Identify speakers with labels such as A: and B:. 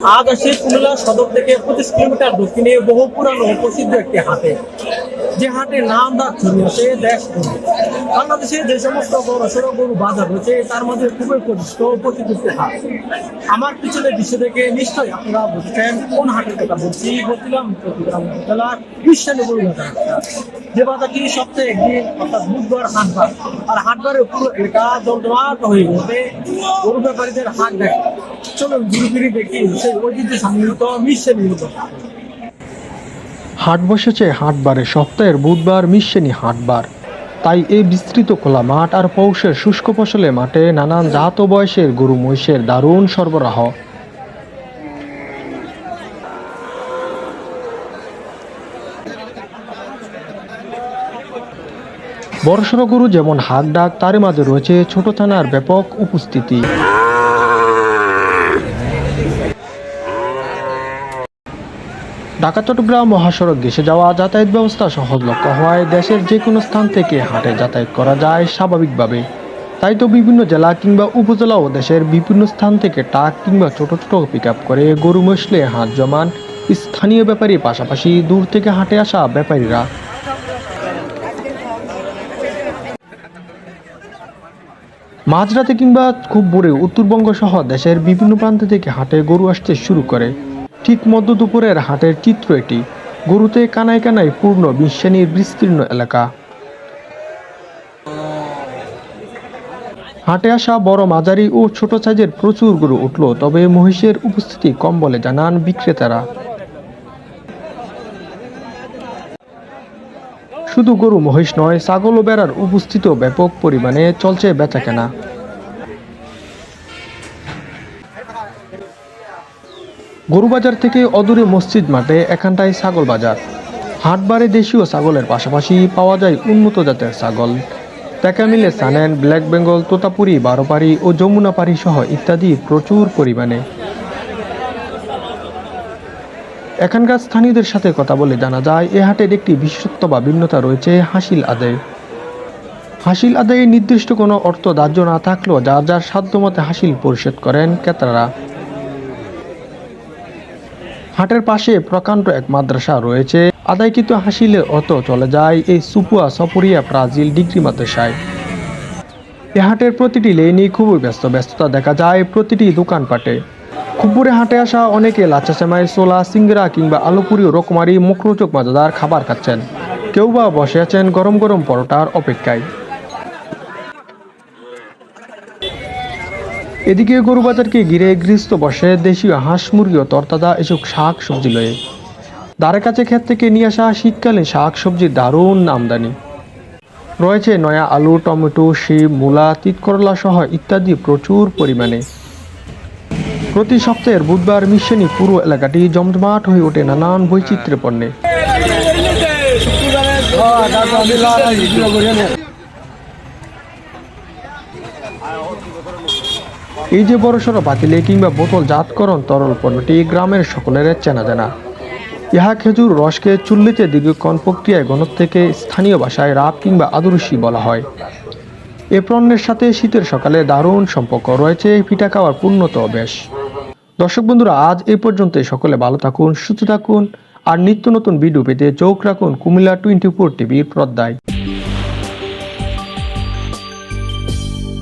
A: আসি কুমিল্লা সদর থেকে পঁচিশ কিলোমিটার দক্ষিণে বহু পুরানো প্রসিদ্ধ একটি হাটে। যে হাটের নাম ছড়িয়েছে দেশ। বাংলাদেশে যে সমস্ত বড় সড়ো গরু বাজার রয়েছে, তার মধ্যে খুবই পরিচিত প্রতিষ্ঠিত হাট। আমার পিছনে দৃশ্য থেকে নিশ্চয়ই আপনারা বুঝছেন কোন হাটের কথা বলছি। বলছিলাম জেলার বিশ্বালী গরু বাজার যে বাজারটি সপ্তাহে একদিন অর্থাৎ বুধবার হাটবার। আর হাটবারের পুরো এলাকা জমজমাট হয়ে ওঠে গরু ব্যাপারীদের হাট দেখে। চলুন ঘুরে দেখি সম্মিলিত মিশে
B: হাট বসেছে হাটবারে সপ্তাহের বুধবার মিশানি হাটবার তাই এই বিস্তৃত খোলা মাঠ আর পৌষের শুষ্ক ফসলে মাঠে নানান জাত ও বয়সের গরু, মহিষের দারুণ সরবরাহ। বড়সড় গরু যেমন হাক ডাক তার মাঝে রয়েছে ছোট থানার ব্যাপক উপস্থিতি। ঢাকা, চট্টগ্রাম মহাসড়ক ঘেসে যাওয়া যাতায়াত ব্যবস্থা সহজলভ্য হওয়ায় দেশের যে কোনো স্থান থেকে হাটে যাতায়াত করা যায় স্বাভাবিকভাবে। তাই তো বিভিন্ন জেলা কিংবা উপজেলা ও দেশের বিভিন্ন স্থান থেকে ট্রাক কিংবা ছোট ছোট পিক করে গরু মশলে হাট জমান স্থানীয় ব্যাপারী পাশাপাশি দূর থেকে হাটে আসা ব্যাপারীরা। মাঝরাতে কিংবা খুব ভোরে উত্তরবঙ্গ সহ দেশের বিভিন্ন প্রান্ত থেকে হাটে গরু আসতে শুরু করে। ঠিক মধ্য দুপুরের হাটের চিত্র এটি। গরুতে কানায় কানায় পূর্ণ বিশ্বানীর বিস্তীর্ণ এলাকা। হাটে আসা বড় মাঝারি ও ছোট সাইজের প্রচুর গরু উঠল, তবে মহিষের উপস্থিতি কম বলে জানান বিক্রেতারা। শুধু গরু, মহিষ নয়, ছাগল ও বেড়ার উপস্থিত ব্যাপক পরিমাণে চলছে বেচাকেনা। গরু বাজার থেকে অদূরে মসজিদ মাঠে এখানটায় ছাগল বাজার। হাটবারে দেশীয় ছাগলের পাশাপাশি পাওয়া যায় উন্নত জাতের ছাগল। টাকা মিলে সানেন, ব্ল্যাক বেঙ্গল, তোতাপুরি, বারোপাড়ি ও যমুনাপাড়ি সহ ইত্যাদি প্রচুর পরিমাণে। এখানকার স্থানীয়দের সাথে কথা বলে জানা যায়, এ হাটের একটি বিশেষত্ব বা ভিন্নতা রয়েছে হাসিল আদায় হাসিল আদায়ে নির্দিষ্ট কোনো অর্থ ধার্য না থাকলেও যার যার সাধ্যমতে হাসিল পরিশোধ করেন ক্রেতারা। হাটের পাশে প্রকাণ্ড এক মাদ্রাসা রয়েছে। আদায়কৃত হাসিলের অত চলে যায় এই সুপুয়া সপরিয়া ব্রাজিল ডিগ্রি মাদ্রাসায়। এ হাটের প্রতিটি লেনই খুবই ব্যস্ত ব্যস্ততা দেখা যায় প্রতিটি দোকানপাটে। খুপুরে হাটে আসা অনেকে লাচ্চা সেমাই সোলা সিঙ্গরা কিংবা আলুপুরি ও রকমারি, মুখরোচক মজাদার খাবার খাচ্ছেন। কেউ বা বসে আছেন গরম গরম পরোটার অপেক্ষায়। এদিকে গরু বাজারকে ঘিরে গৃহস্থ বসে দেশীয় হাঁস মুরগি ও তরতাজা এসব শাক সবজি লয়ে। দ্বারের কাছে ক্ষেত থেকে নিয়ে আসা শীতকালীন শাক সবজির দারুণ আমদানি। রয়েছে নয়া আলু, টমেটো, শিম, মূলা, তিতকরলা সহ ইত্যাদি প্রচুর পরিমাণে। প্রতি সপ্তাহের বুধবার মিশনি পুরো এলাকাটি জমজমাট হয়ে ওঠে নানান বৈচিত্র্য পণ্যে। এই যে বড়সড় বাতিলে কিংবা বোতল জাতকরণ তরল পণ্যটি গ্রামের সকলের চেনা জানা। ইহা খেজুর, রসকে চুল্লিতে দীর্ঘক্ষণ প্রক্রিয়ায় গণত থেকে স্থানীয় ভাষায় রাপ কিংবা আদর্শী বলা হয়। এ পণ্যের সাথে শীতের সকালে দারুণ সম্পর্ক রয়েছে পিঠা খাওয়ার পূর্ণত অভ্যাস। দর্শক বন্ধুরা, আজ এই পর্যন্ত সকলে ভালো থাকুন, সুস্থ থাকুন, আর নিত্য নতুন ভিডিও পেতে চোখ রাখুন কুমিল্লা টোয়েন্টি ফোর টিভির পর্দায়।